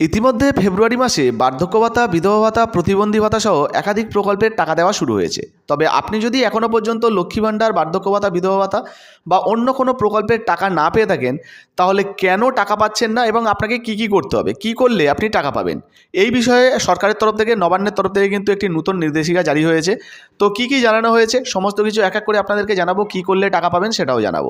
ইতিমধ্যে ফেব্রুয়ারি মাসে বার্ধক্য ভাতা, বিধবা ভাতা, প্রতিবন্ধী ভাতা সহ একাধিক প্রকল্পের টাকা দেওয়া শুরু হয়েছে। তবে আপনি যদি এখনও পর্যন্ত লক্ষ্মী ভাণ্ডার, বার্ধক্য ভাতা, বিধবা ভাতা বা অন্য কোনো প্রকল্পের টাকা না পেয়ে থাকেন, তাহলে কেন টাকা পাচ্ছেন না এবং আপনাকে কি কি করতে হবে? কি করলে আপনি টাকা পাবেন? এই বিষয়ে সরকারের তরফ থেকে, নবান্নের তরফ থেকে কিন্তু একটি নতুন নির্দেশিকা জারি হয়েছে। তো কি কি জানানো হয়েছে? সমস্ত কিছু এক এক করে আপনাদেরকে জানাব, কি করলে টাকা পাবেন সেটাও জানাব।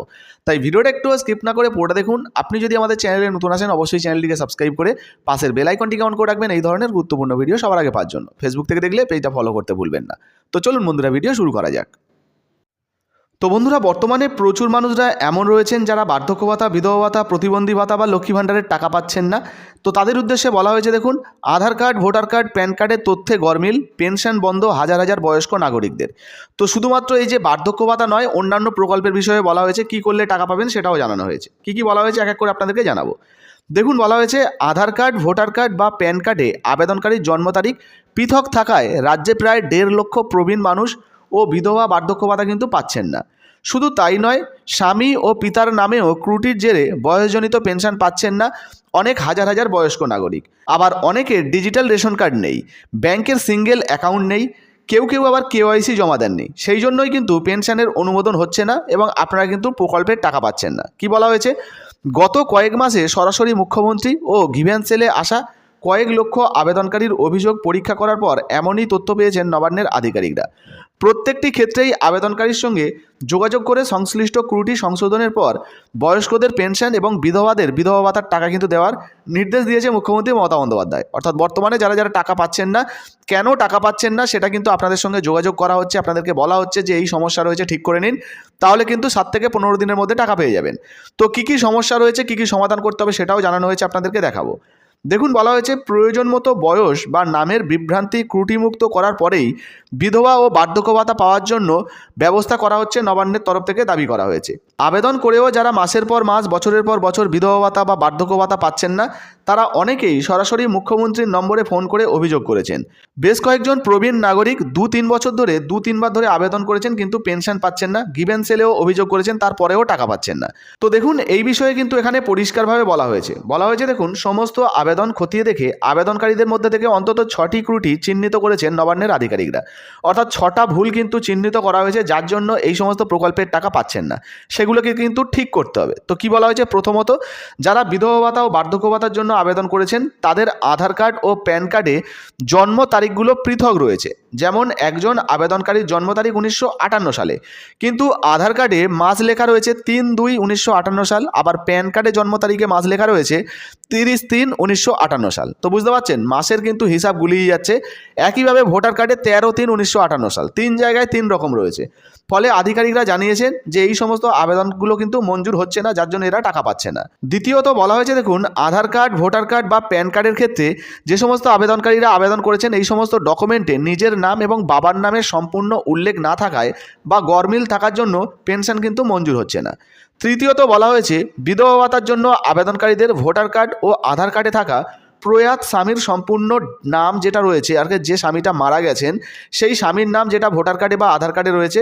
তাই ভিডিওটা একটু স্কিপ না করে পুরোটা দেখুন। আপনি যদি আমাদের চ্যানেলে নতুন আসেন, অবশ্যই চ্যানেলটিকে সাবস্ক্রাইব করে পাশের বেল আইকনটিকে অন করে রাখবেন। এই ধরনের গুরুত্বপূর্ণ ভিডিও সবার আগে পাওয়ার জন্য। ফেসবুক থেকে দেখলে পেজটা ফলো করতে ভুলবেন না। তো চলুন বন্ধুরা ভিডিও শুরু করা যাক। তো বন্ধুরা, বর্তমানে প্রচুর মানুষরা এমন রয়েছেন যারা বার্ধক্য ভাতা, বিধবা ভাতা, প্রতিবন্ধী ভাতা বা লক্ষ্মী ভাণ্ডারের টাকা পাচ্ছেন না। তো তাদের উদ্দেশ্যে বলা হয়েছে, দেখুন, Aadhaar card, voter card, PAN কার্ডের তথ্যে গরমিল, পেনশন বন্ধ হাজার হাজার বয়স্ক নাগরিকদের। তো শুধুমাত্র এই যে বার্ধক্য ভাতা নয়, অন্যান্য প্রকল্পের বিষয়ে বলা হয়েছে, কি করলে টাকা পাবেন সেটাও জানানো হয়েছে। কি কি বলা হয়েছে, এক এক করে আপনাদেরকে জানাব। দেখুন, বলা হয়েছে, আধার কার্ড, ভোটার কার্ড বা প্যান কার্ডে আবেদনকারীর জন্ম তারিখ পৃথক থাকায় রাজ্যে প্রায় দেড় লক্ষ প্রবীণ মানুষ ও বিধবা বার্ধক্য ভাতা কিন্তু পাচ্ছেন না। শুধু তাই নয়, স্বামী ও পিতার নামেও ক্রুটির জেরে বয়সজনিত পেনশন পাচ্ছেন না অনেক হাজার হাজার বয়স্ক নাগরিক। আবার অনেকের ডিজিটাল রেশন কার্ড নেই, ব্যাংকের সিঙ্গেল অ্যাকাউন্ট নেই, কেউ কেউ আবার কেওয়াইসি জমা দেননি সেই জন্যই কিন্তু পেনশনের অনুমোদন হচ্ছে না এবং আপনারা কিন্তু প্রকল্পের টাকা পাচ্ছেন না। কি বলা হয়েছে? গত কয়েক মাসে সরাসরি মুখ্যমন্ত্রী ও ঘিভ্যান সেলে আসা কয়েক লক্ষ আবেদনকারীর অভিযোগ পরীক্ষা করার পর এমনই তথ্য পেয়েছেন নবান্নের আধিকারিকরা। প্রত্যেকটি ক্ষেত্রেই আবেদনকারীর সঙ্গে যোগাযোগ করে সংশ্লিষ্ট ক্রুটি সংশোধনের পর বয়স্কদের পেনশন এবং বিধবাদের বিধবা ভাতার টাকা কিন্তু দেওয়ার নির্দেশ দিয়েছে মুখ্যমন্ত্রী মমতা বন্দ্যোপাধ্যায়। অর্থাৎ বর্তমানে যারা যারা টাকা পাচ্ছেন না, কেন টাকা পাচ্ছেন না সেটা কিন্তু আপনাদের সঙ্গে যোগাযোগ করা হচ্ছে, আপনাদেরকে বলা হচ্ছে যে এই সমস্যা রয়েছে ঠিক করে নিন, তাহলে কিন্তু সাত থেকে পনেরো দিনের মধ্যে টাকা পেয়ে যাবেন। তো কী কী সমস্যা রয়েছে, কী কী সমাধান করতে হবে সেটাও জানানো হয়েছে আপনাদেরকে দেখাবো। দেখুন, বলা হয়েছে প্রয়োজন মতো বয়স বা নামের বিভ্রান্তি ত্রুটিমুক্ত করার পরেই বিধবা ও বার্ধক্য ভাতা পাওয়ার জন্য ব্যবস্থা করা হচ্ছে নবান্নের তরফ থেকে দাবি করা হয়েছে। আবেদন করেও যারা মাসের পর মাস, বছরের পর বছর বিধবা ভাতা বা বার্ধক্য ভাতা পাচ্ছেন না, তারা অনেকেই সরাসরি মুখ্যমন্ত্রীর নম্বরে ফোন করে অভিযোগ করেছেন। বেশ কয়েকজন প্রবীণ নাগরিক দু তিন বছর ধরে, দু তিনবার ধরে আবেদন করেছেন কিন্তু পেনশন পাচ্ছেন না গিভেন সেলেও অভিযোগ করেছেন, তারপরেও টাকা পাচ্ছেন না। তো দেখুন, এই বিষয়ে কিন্তু এখানে পরিষ্কারভাবে বলা হয়েছে। বলা হয়েছে, দেখুন, সমস্ত আবেদন খতিয়ে দেখে আবেদনকারীদের মধ্যে থেকে অন্তত ছটি ত্রুটি চিহ্নিত করেছেন নবান্নের আধিকারিকরা। অর্থাৎ ছটা ভুল কিন্তু চিহ্নিত করা হয়েছে, যার জন্য এই সমস্ত প্রকল্পের টাকা পাচ্ছেন না। সেগুলোকে কিন্তু ঠিক করতে হবে। তো কি বলা হয়েছে? প্রথমত, যারা বিধবা ভাতা ও বার্ধক্য ভাতার জন্য আবেদন করেছেন, তাদের আধার কার্ড ও প্যান কার্ডে জন্ম তারিখগুলো পৃথক রয়েছে। যেমন একজন আবেদনকারীর জন্ম তারিখ উনিশশো আটান্ন সালে। কিন্তু আধার কার্ডে মাস লেখা রয়েছে তিন দুই উনিশশো সাল, আবার প্যান কার্ডে জন্ম তারিখে মাস লেখা রয়েছে তিরিশ তিন উনিশশো আটান্ন সাল। তো বুঝতে পারছেন? মাসের কিন্তু হিসাব গুলিয়ে যাচ্ছে। একইভাবে ভোটার কার্ডে তেরো তিন উনিশশো আটান্ন সাল। তিন জায়গায় তিন রকম রয়েছে। ফলে আধিকারিকরা জানিয়েছেন যে এই সমস্ত আবেদনগুলো কিন্তু মঞ্জুর হচ্ছে না, যার জন্য এরা টাকা পাচ্ছে না। দ্বিতীয়ত বলা হয়েছে, দেখুন, আধার কার্ড, ভোটার কার্ড বা প্যান কার্ডের ক্ষেত্রে যে সমস্ত আবেদনকারীরা আবেদন করেছেন, এই সমস্ত ডকুমেন্টে নিজের নাম এবং বাবার নামের সম্পূর্ণ উল্লেখ না থাকায় বা গরমিল থাকার জন্য পেনশন কিন্তু মঞ্জুর হচ্ছে না। তৃতীয়ত বলা হয়েছে, বিধবা ভাতার জন্য আবেদনকারীদের ভোটার কার্ড ও আধার কার্ডে থাকা প্রয়াত স্বামীর সম্পূর্ণ নাম যেটা রয়েছে, আর যে স্বামীটা মারা গেছেন, সেই স্বামীর নাম যেটা ভোটার কার্ডে বা আধার কার্ডে রয়েছে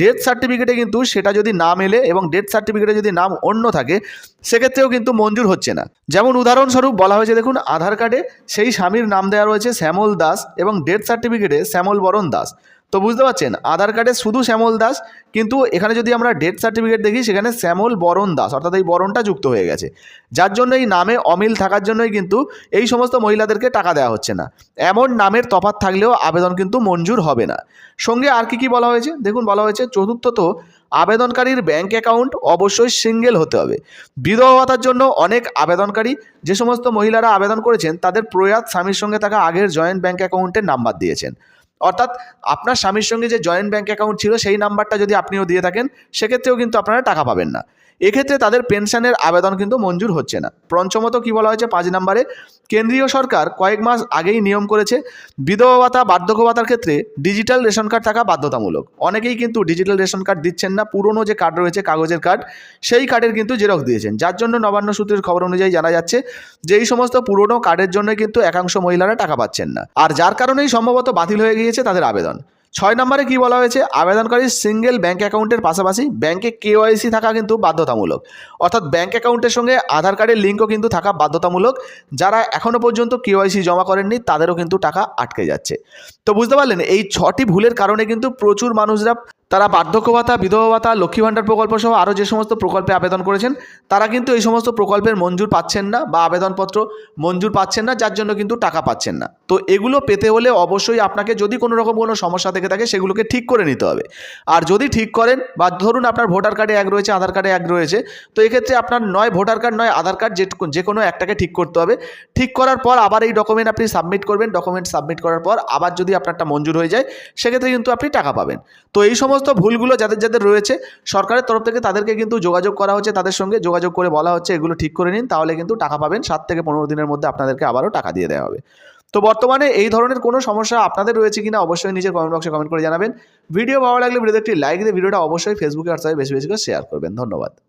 ডেথ সার্টিফিকেটে কিন্তু সেটা যদি না মেলে এবং ডেথ সার্টিফিকেটে যদি নাম অন্য থাকে, সেক্ষেত্রেও কিন্তু মঞ্জুর হচ্ছে না। যেমন উদাহরণস্বরূপ বলা হয়েছে, দেখুন, আধার কার্ডে সেই স্বামীর নাম দেওয়া রয়েছে শ্যামল দাস এবং ডেথ সার্টিফিকেটে শ্যামল বরণ দাস। তো বুঝতে পারছেন? আধার কার্ডে শুধু শ্যামল দাস, কিন্তু এখানে যদি আমরা ডেথ সার্টিফিকেট দেখি, সেখানে শ্যামল বরণ দাস, অর্থাৎ এই বরণটা যুক্ত হয়ে গেছে। যার জন্য এই নামে অমিল থাকার জন্যই কিন্তু এই সমস্ত মহিলাদেরকে টাকা দেওয়া হচ্ছে না। এমন নামের তফাত থাকলেও আবেদন কিন্তু মঞ্জুর হবে না। সঙ্গে আর কি কি বলা হয়েছে? দেখুন, বলা হয়েছে চতুর্থত, আবেদনকারীর ব্যাংক অ্যাকাউন্ট অবশ্যই সিঙ্গেল হতে হবে। বিধবা ভাতার জন্য অনেক আবেদনকারী, যে সমস্ত মহিলারা আবেদন করেছেন, তাদের প্রয়াত স্বামীর সঙ্গে থাকা আগের জয়েন্ট ব্যাংক অ্যাকাউন্টের নাম্বার দিয়েছেন। অর্থাৎ আপনার স্বামীর সঙ্গে যে জয়েন্ট ব্যাঙ্ক অ্যাকাউন্ট ছিল, সেই নাম্বারটা যদি আপনিও দিয়ে থাকেন, সেক্ষেত্রেও কিন্তু আপনারা টাকা পাবেন না। এক্ষেত্রে তাদের পেনশনের আবেদন কিন্তু মঞ্জুর হচ্ছে না। পঞ্চমত কী বলা হয়েছে? পাঁচ নম্বরে, কেন্দ্রীয় সরকার কয়েক মাস আগেই নিয়ম করেছে, বিধবা ভাতা, বার্ধক্য ভাতার ক্ষেত্রে ডিজিটাল রেশন কার্ড থাকা বাধ্যতামূলক। অনেকেই কিন্তু ডিজিটাল রেশন কার্ড দিচ্ছেন না, পুরনো যে কার্ড রয়েছে, কাগজের কার্ড, সেই কার্ডের কিন্তু জেরক্স দিয়েছেন। যার জন্য নবান্ন সূত্রের খবর অনুযায়ী জানা যাচ্ছে যে এই সমস্ত পুরনো কার্ডের জন্য কিন্তু একাংশ মহিলারা টাকা পাচ্ছেন না। আর যার কারণেই সম্ভবত বাতিল হয়ে গিয়েছে তাদের আবেদন। ছয় নম্বরে কি বলা হয়েছে? আবেদনকারী সিঙ্গেল ব্যাঙ্ক অ্যাকাউন্টের পাশাপাশি ব্যাঙ্কে কেওয়াইসি থাকা কিন্তু বাধ্যতামূলক। অর্থাৎ ব্যাঙ্ক অ্যাকাউন্টের সঙ্গে আধার কার্ডের লিঙ্কও কিন্তু থাকা বাধ্যতামূলক। যারা এখনও পর্যন্ত কেওয়াইসি জমা করেননি, তাদেরও কিন্তু টাকা আটকে যাচ্ছে। তো বুঝতে পারলেন, এই ছটি ভুলের কারণে কিন্তু প্রচুর মানুষরা তারা বার্ধক্য ভাতা বিধবা ভাতা লক্ষ্মী ভাণ্ডার প্রকল্প সহ আরও যে সমস্ত প্রকল্পে আবেদন করেছেন, তারা কিন্তু এই সমস্ত প্রকল্পের মঞ্জুর পাচ্ছেন না বা আবেদনপত্র মঞ্জুর পাচ্ছেন না, যার জন্য কিন্তু টাকা পাচ্ছেন না। তো এগুলো পেতে হলে অবশ্যই আপনাকে যদি কোনো রকম কোনো সমস্যা থেকে থাকে, সেগুলোকে ঠিক করে নিতে হবে। আর যদি ঠিক করেন বা ধরুন আপনার ভোটার কার্ডে এক রয়েছে, আধার কার্ডে এক রয়েছে, তো এক্ষেত্রে আপনার নয় ভোটার কার্ড, নয় আধার কার্ড যে যে কোনো একটাকে ঠিক করতে হবে। ঠিক করার পর আবার এই ডকুমেন্ট আপনি সাবমিট করবেন, ডকুমেন্ট সাবমিট করার পর আবার যদি আপনারটা মঞ্জুর হয়ে যায়, সেক্ষেত্রে কিন্তু আপনি টাকা পাবেন। তো এই সমস্ত ভুলগুলো যাদের যাদের রয়েছে, সরকারের তরফ থেকে তাদেরকে কিন্তু যোগাযোগ করা হচ্ছে, তাদের সঙ্গে যোগাযোগ করে বলা হচ্ছে, এগুলো ঠিক করে নিন, তাহলে কিন্তু টাকা পাবেন। সাত থেকে পনেরো দিনের মধ্যে আপনাদেরকে আবারও টাকা দিয়ে দেওয়া হবে। তো বর্তমানে এই ধরনের কোনো সমস্যা আপনাদের রয়েছে কিনা অবশ্যই নিজের কমেন্ট বক্সে কমেন্ট করে জানাবেন। ভিডিও ভালো লাগলে ভিডিওতে একটি লাইক দিয়ে ভিডিওটা অবশ্যই ফেসবুকে হোয়াটসঅ্যাপে বেশি বেশি করে শেয়ার করবেন। ধন্যবাদ।